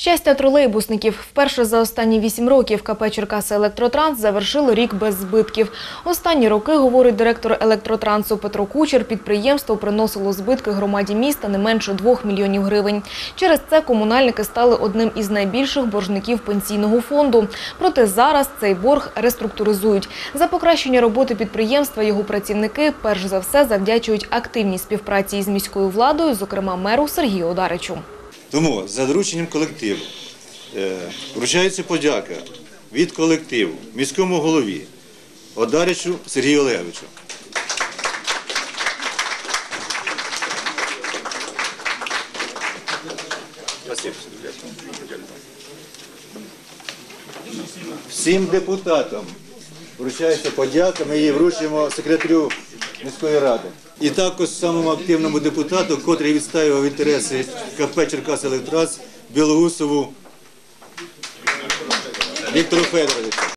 Щастя тролейбусників. Вперше за останні вісім років КП «Черкаси Електротранс» завершило рік без збитків. Останні роки, говорить директор електротрансу Петро Кучер, підприємство приносило збитки громаді міста не менше 2 мільйонів гривень. Через це комунальники стали одним із найбільших боржників пенсійного фонду. Проте зараз цей борг реструктуризують. За покращення роботи підприємства його працівники перш за все завдячують активній співпраці із міською владою, зокрема меру Сергію Одаричу. Тому за дорученням колективу е, вручається подяка від колективу міському голові Одаричу Сергію Олеговичу. Всім депутатам вручається подяка, ми її вручимо секретарю міської ради. І також самому активному депутату, котрий відстаював інтереси КП Черкас Електрас Білоусову Віктору Федоровичу.